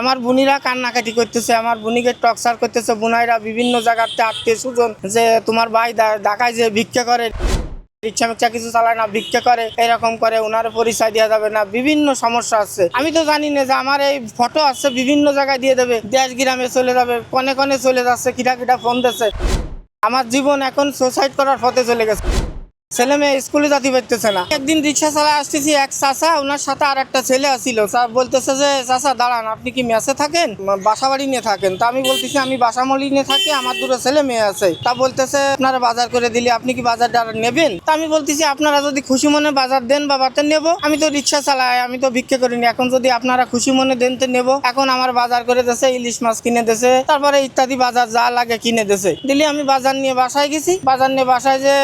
আমার বুনিরা কান্নাকাটি করতেছে, আমার বুনিকে টক্সার করতেছে বুনাইরা বিভিন্ন জায়গাতে আত্মীয় সুজন যে তোমার ভাই ঢাকায় যে ভিক্ষা করে রিক্সা মিক্সা কিছু চালায় না, ভিক্ষা করে, এরকম করে ওনার পরিচয় দেওয়া যাবে না, বিভিন্ন সমস্যা আছে। আমি তো জানি না যে আমার এই ফটো আছে বিভিন্ন জায়গায় দিয়ে দেবে, দেশ গ্রামে চলে যাবে, কনে কনে চলে যাচ্ছে কিটা কিটা ফোন দিচ্ছে। আমার জীবন এখন সুসাইড করার পথে চলে গেছে। ছেলে মেয়ে স্কুলে যাতে পারতেছে না। একদিন রিক্সা চালা আসতেছি, এক চাচা, ওনার সাথে আর একটা ছেলে স্যার বলতেছে যে, চাচা, দাঁড়ান, আপনি কি মেসে থাকেন? বাসা বাড়ি নিয়ে থাকেন। তা আমি বলতেছি, আমি বাসামলি নিয়ে থাকি, আমার দুটো ছেলে মেয়ে আছে। তা বলতেছে, আপনারা বাজার করে দিলে আপনি কি বাজার নেবেন? তা আমি বলতেছি, আপনারা যদি খুশি মনে বাজার দেন বা বাতে নেব। আমি তো রিক্সা চালাই, আমি তো ভিক্ষে করিনি। এখন যদি আপনারা খুশি মনে দেন তো নেব। এখন আমার বাজার করে দেছে ইলিশ মাছ কিনে দেছে তারপরে ইত্যাদি বাজার যা লাগে কিনে দেছে দিলে আমি বাজার নিয়ে বাসায় গেছি। বাজার নিয়ে বাসায় যে,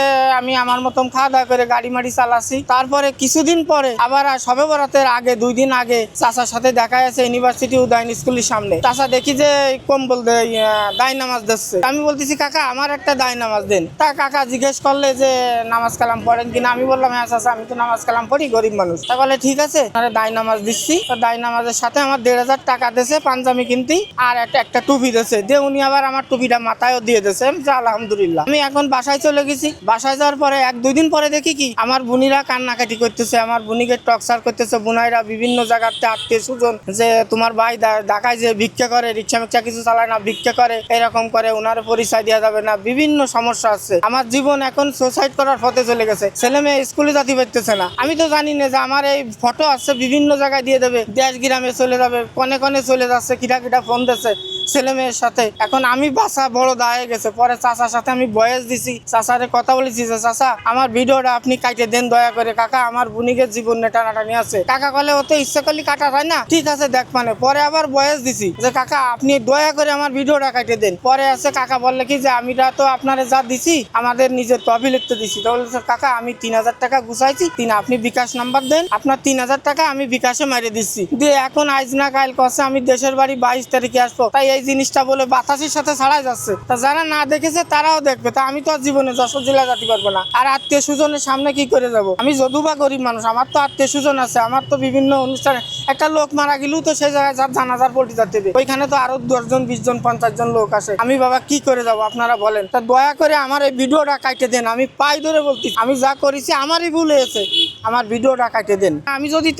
আমি আমার মতন খাওয়া দাওয়া করে গাড়ি মাড়ি চালাচ্ছি। তারপরে কিছুদিন পরে আবার সবে বরাতের আগে দুই দিন আগে চাচার সাথে দেখা গেছে ইউনিভার্সিটি উদয়ন স্কুলের সামনে। চাচা দেখি যে কম্বল দেয়, নামাজ দিচ্ছে। আমি বলতেছি কাকা আমার একটা দায় নামাজ দেন। তা কাকা জিজ্ঞেস করলে যে নামাজ কালাম পড়েন কিনা? আমি বললাম হ্যাঁ চাচা আমি তো নামাজ কালাম পড়ি গরিব মানুষ। তা বলে ঠিক আছে দায় নামাজ দিচ্ছি। দায় নামাজের সাথে আমার দেড় হাজার টাকা দিয়েছে পাঞ্জাবি কিনতি আর একটা একটা টুপি দিয়েছে। দিয়ে উনি আবার আমার টুপিটা মাথায়ও দিয়ে দিয়েছে। আলহামদুলিল্লাহ। আমি এখন বাসায় চলে গেছি। বাসায় যাওয়ার পরে এক দুই দিন পরে দেখি কি? আমার বুনিরা কান্নাকাটি করতেছে, আমার বুনিকে টক্সার করতেছে বুনাইরা বিভিন্ন জায়গাতে আত্মীয় সুজন যে তোমার ভাই ঢাকায় যে ভিক্ষা করে, রিক্সা মিক্সা কিছু চালায় না, ভিক্ষা করে, এরকম করে ওনার পরিচয় দেওয়া যাবে না, বিভিন্ন সমস্যা আছে। আমার জীবন এখন সুসাইড করার পথে চলে গেছে। ছেলে মেয়ে স্কুলে যাতে পারতেছে না। আমি তো জানি না যে আমার এই ফটো আছে, বিভিন্ন জায়গায় দিয়ে দেবে, দেশ গ্রামে চলে যাবে, কনে কনে চলে যাচ্ছে কিটা কিটা ফোন দিচ্ছে। ছেলে মেয়ের সাথে। এখন আমি বাসা বড় দায়ে গেছে, পরে চাচার সাথে আমি বয়স দিছি। চাচারে কথা বলেছি যে, চাচা, আমার ভিডিওটা আপনি কাটে দেন দয়া করে। কাকা, আমার বুনিকের জীবন টানাটানি আছে। কাকা কলে ওতে ইচ্ছে করলে কাটা হয় না? ঠিক আছে, দেখ মানে। পরে আবার বয়স দিছি যে, কাকা, আপনি দয়া করে আমার ভিডিওটা কাটে দেন। পরে আছে কাকা বললে কি যে আমিরা তো আপনারে যা দিছি, আমাদের নিজের তহবিল লিখতে দিছি। তো বলছে কাকা, আমি তিন হাজার টাকা গুছাইছি। তিন, আপনি বিকাশ নাম্বার দেন। আপনার তিন হাজার টাকা আমি বিকাশে মারিয়ে দিচ্ছি। দিয়ে এখন আজ না কাল কষে আমি দেশের বাড়ি বাইশ তারিখে আসব। তাই এই জিনিসটা বলে বাতাসের সাথে ছাড়াই যাচ্ছে। তা যারা না দেখেছে, তারাও দেখবে। তা আমি তো আর জীবনে যশোর জেলা যেতে পারব না। আর আত্মীয় স্বজনের সামনে কি করে যাব? আমি যদুবা গরিব মানুষ, আমার তো আত্মীয় স্বজন আছে, আমার তো বিভিন্ন অনুষ্ঠানে একটা লোক মারা গেলেও তো সেই জায়গায় যার জানাজার পল্টি যাতে ওইখানে তো আরও দশজন বিশ জন পঞ্চাশ জন লোক আছে আমি বাবা কি করে যাব, আপনারা বলেন। তা দয়া করে আমার এই ভিডিওটা কাটে দেন। আমি পাই ধরে বলছি আমি যা করেছি আমারই ভুল হয়েছে। আমার ভিডিওটা কাটে দেন। আমি যদি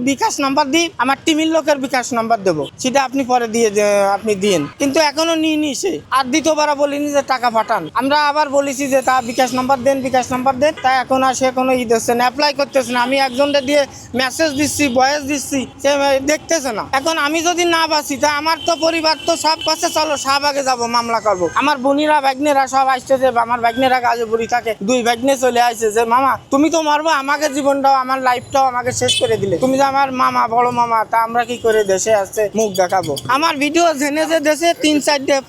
বিকাশ নাম্বার দিই, আমার টিমের লোকের বিকাশ নাম্বার দেবো। সেটা আপনি পরে দিয়ে দে- আপনি দিন কিন্তু এখনও নিয়ে সে। আর দ্বিতীয়বার বলিনি যে টাকা পাঠান। আমরা আবার বলেছি যে তা বিকাশ নাম্বার দেন, বিকাশ নাম্বার দেন। তা এখন আর সে কোনো ই দিচ্ছে না অ্যাপ্লাই করতেছে না। আমি একজনকে দিয়ে মেসেজ দিচ্ছি বয়স দিচ্ছি, সে দেখতেছে না। এখন আমি যদি না বাঁচি, তা আমার তো পরিবার তো সব কাছে চলো শাহবাগে যাব, মামলা করব। আমার বোনিরা, ভাগ্নেরা সব আসছে যে, আমার ভাগ্নেরা কাজে বুড়ি থাকে। দুই ভাগ্নে চলে আসছে যে, মামা, তুমি তো মারবো, আমাকে জীবনটাও, আমার লাইফটাও আমাকে শেষ করে দিলে। তুমি যে আমার মামা, বড় মামা, তা আমরা কি করে দেশে আসছে মুখ দেখাবো? আমার ভিডিও জেনে দেশে, তিন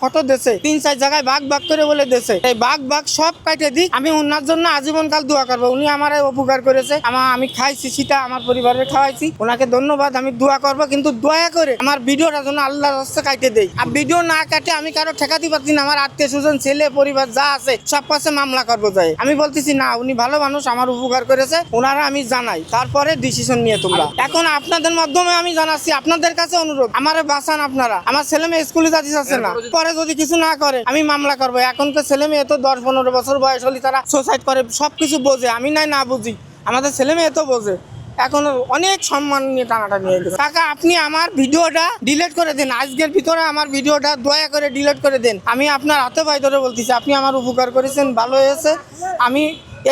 ফটো দেশে, তিন চার জায়গায় ভাগ ভাগ করে বলে দেশে। এই ভাগ ভাগ সব কাটে আমি ওনার জন্য আজীবনকাল দোয়া করব। উনি আমার উপকার করেছে। আমার আমি খাইছি সেটা, আমার পরিবারের খাওয়াইছি। ওনাকে ধন্যবাদ, আমি দোয়া করব, কিন্তু করে আমার ভিডিওটা যেন রাস্তা কাটে আর ভিডিও না কাটে আমি কারও ঠেকাতে পারছি না। আমার আত্মীয় স্বজন, ছেলে, পরিবার যা আছে, সব কাছে মামলা করব যাই আমি বলতেছি, না, উনি ভালো মানুষ, আমার উপকার করেছে, ওনারা আমি জানাই। তারপরে ডিসিশন নিয়ে তোমরা। এখন আপনাদের মাধ্যমে আমি জানাচ্ছি, আপনাদের কাছে অনুরোধ, আমারে বাঁচান আপনারা। আমার ছেলে স্কুলে যাতে যাচ্ছে না। পরে যদি কিছু না করে আমি মামলা করব। এখনকার ছেলে মেয়ে তো দশ পনেরো বছর বয়স হলে তারা সুসাইড করে সবকিছু বোঝে। আমি নাই না বুঝি। আমাদের ছেলে মেয়ে তো বোঝে। এখন অনেক সম্মান নিয়ে টানাটা নিয়ে গেছে। কাকা আপনি আমার ভিডিওটা ডিলিট করে দেন। আজকের ভিতরে আমার ভিডিওটা দয়া করে ডিলিট করে দেন। আমি আপনার হাতে পাই ধরে বলতেছি আপনি আমার উপকার করেছেন ভালো হয়েছে। আমি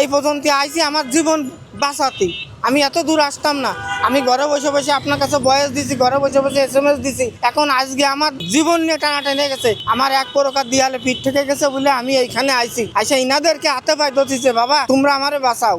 এই পর্যন্ত আইছি। আমার জীবন বাঁচাতে। আমি এত দূর আসতাম না। আমি ঘরে বসে বসে আপনার কাছে বয়স দিছি, ঘরে বসে বসে এস এম এস দিছি। এখন আজকে আমার জীবন নিয়ে টানা টেনে গেছে। আমার এক প্রকার দিয়ালে পিঠ থেকে গেছে বলে আমি এইখানে আইছি। আইসা ইনাদেরকে হাতে পাই ধরতেছে বাবা, তোমরা আমারে বাঁচাও।